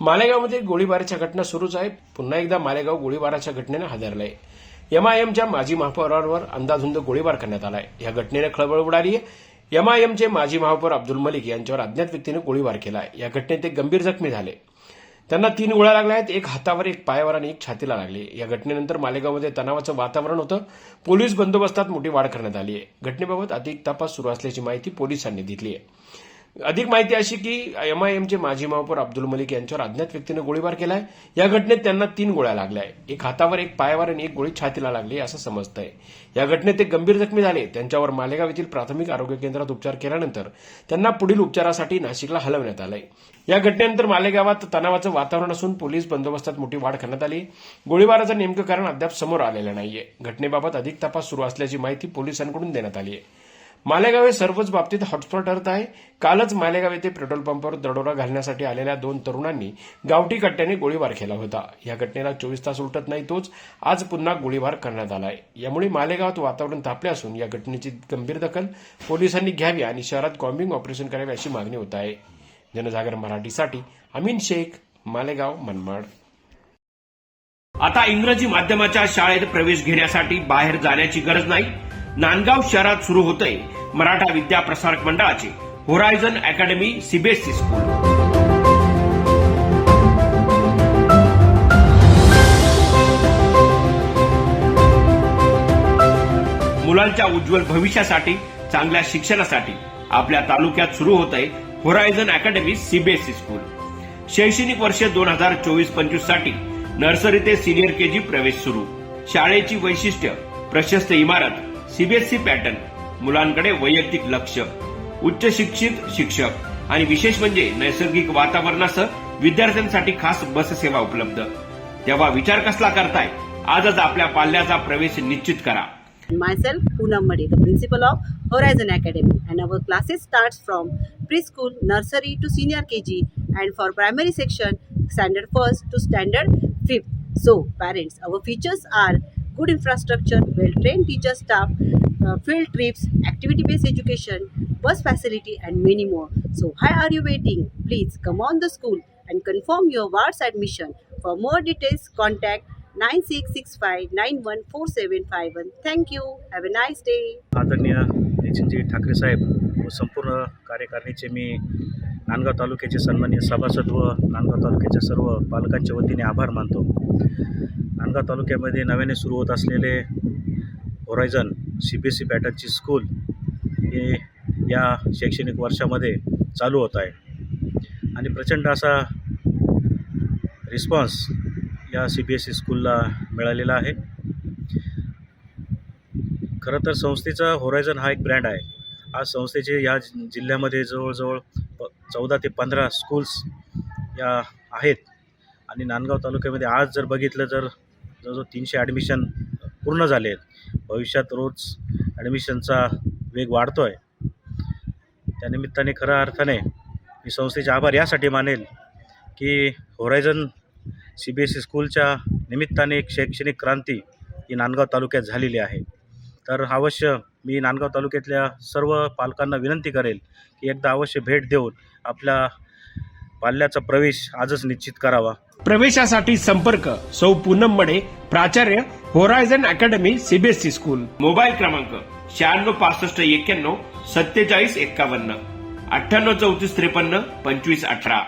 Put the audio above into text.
मालेगावमध्ये गोळीबाराच्या घटना सुरूच आहे पुन्हा एकदा मालेगाव गोळीबाराच्या घटनेनं हादरलंय. एमआयएमच्या माजी महापौरांवर अंदाधुंद गोळीबार करण्यात आलाय. या घटनेनं खळबळ उडाली आहे एमआयएमचे माजी महापौर अब्दुल मलिक यांच्यावर अज्ञात व्यक्तीनं गोळीबार केलाय. या घटनेत ते गंभीर जखमी झाले. त्यांना तीन गोळ्या लागल्या आहेत. एक हातावर एक पायावर आणि एक छातीला लागली. या घटनेनंतर मालेगावमध्ये तणावाचं वातावरण होतं. पोलीस बंदोबस्तात मोठी वाढ करण्यात आली आहे घटनेबाबत अधिक तपास सुरू असल्याची माहिती पोलिसांनी दिली आहे अधिक माहिती अशी की एम आय एमचे माजी महापौर अब्दुल मलिक यांच्यावर अज्ञात व्यक्तीनं गोळीबार केलाय. या घटनेत त्यांना तीन गोळ्या लागल्या आहे एक हातावर एक पायावर आणि एक गोळी छातीला लागली असं समजतंय. या घटनेत ते गंभीर जखमी झाले. त्यांच्यावर मालेगाव येथील प्राथमिक आरोग्य केंद्रात उपचार केल्यानंतर त्यांना पुढील उपचारासाठी नाशिकला हलवण्यात आलंय. या घटनेनंतर मालेगावात तणावाचं वातावरण असून पोलीस बंदोबस्तात मोठी वाढ करण्यात आली. गोळीबाराचं नेमकं कारण अद्याप समोर आलेलं नाहीये. घटनेबाबत अधिक तपास सुरू असल्याची माहिती पोलिसांकडून देण्यात आली आहे. मालेगाव हे सर्वच बाबतीत हॉटस्पॉट ठरत आहे. कालच मालेगाव येथे पेट्रोल पंपावर दरोडा घालण्यासाठी आलेल्या दोन तरुणांनी गावठी कट्ट्याने गोळीबार केला होता. या घटनेला चोवीस तास उलटत नाही तोच आज पुन्हा गोळीबार करण्यात आलाय. यामुळे मालेगावात वातावरण तापले असून या घटनेची गंभीर दखल पोलिसांनी घ्यावी आणि शहरात कॉम्बिंग ऑपरेशन करावे अशी मागणी होत आहे. जनजागर मराठीसाठी अमीन शेख मालेगाव मनमाड. आता इंग्रजी माध्यमाच्या शाळेत प्रवेश घेण्यासाठी बाहेर जाण्याची गरज नाही. नांदगाव शहरात सुरू होतंय मराठा विद्या प्रसारक मंडळाचे होरायझन अकॅडमी सीबीएसई स्कूल मुलांच्या उज्ज्वल भविष्यासाठी चांगल्या शिक्षणासाठी आपल्या तालुक्यात सुरू होत आहे होरायझन अकॅडमी सीबीएसई स्कूल शैक्षणिक वर्ष दोन हजार चोवीस पंचवीससाठी नर्सरी ते सिनियर केजी प्रवेश सुरू. शाळेची वैशिष्ट्य प्रशस्त इमारत सीबीएसई पॅटर्न मुलांकडे वैयक्तिक लक्ष उच्च शिक्षित शिक्षक आणि विशेष म्हणजे नैसर्गिक वातावरणासह विद्यार्थ्यांसाठी खास बस सेवा उपलब्ध. तेव्हा विचार कसला करताय? आजच आपल्या पाल्याचा प्रवेश निश्चित करा. Myself Poonam Made the principal of Horizon academy and our classes start from pre school nursery to senior K G and for primary section standard first to standard fifth so parents our features are good infrastructure, well-trained teacher staff, uh, field trips, activity-based education, bus facility, and many more. So, why are you waiting? Please come on the school and confirm your ward's admission. For more details, contact 9665914751. Thank you. Have a nice day. आदरणीय नितीनजी ठाकरे साहेब व संपूर्ण कार्यकारिणीचे मी नांदगाव तालुक्याचे सन्माननीय सभासद व नांदगाव तालुक्याच्या सर्व पालकांच्या वतीने आभार मानतो. नांदगाव तालुक्यामध्ये नव्याने सुरू होत असलेले Horizon C B S E पॅटर्नची school हे या शैक्षणिक वर्षामध्ये चालू होत आहे. आणि प्रचंड असा रिस्पॉन्स या सी बी एस ई स्कूलला मिळालेला आहे. खरं तर संस्थेचा होरायझन हा एक ब्रँड आहे. आज संस्थेचे या जिल्ह्यामध्ये जवळजवळ प चौदा ते पंधरा स्कूल्स या आहेत. आणि नांदगाव तालुक्यामध्ये आज जर बघितलं तर जवळजवळ तीनशे ॲडमिशन पूर्ण झाले आहेत. भविष्यात रोज ॲडमिशनचा वेग वाढतो आहे त्यानिमित्ताने खऱ्या अर्थाने मी संस्थेचे आभार यासाठी मानेल की Horizon C B S E स्कूलच्या निमित्ताने एक शैक्षणिक क्रांती ही नांदगाव तालुक्यात झालेली आहे. तर अवश्य मी नांदगाव तालुक्यातल्या सर्व पालकांना विनंती करेल की एकदा अवश्य भेट देऊन आपल्या पाल्याचा प्रवेश आजच निश्चित करावा. प्रवेशासाठी संपर्क सौ पूनम मडे प्राचार्य Horizon academy CBSE school. Mobile क्रमांक शहाण्णव पासष्ट एक्क्याण्णव सत्तेचाळीस एक्कावन्न अठ्ठ्याण्णव चौतीस त्रेपन्न पंचवीस अठरा.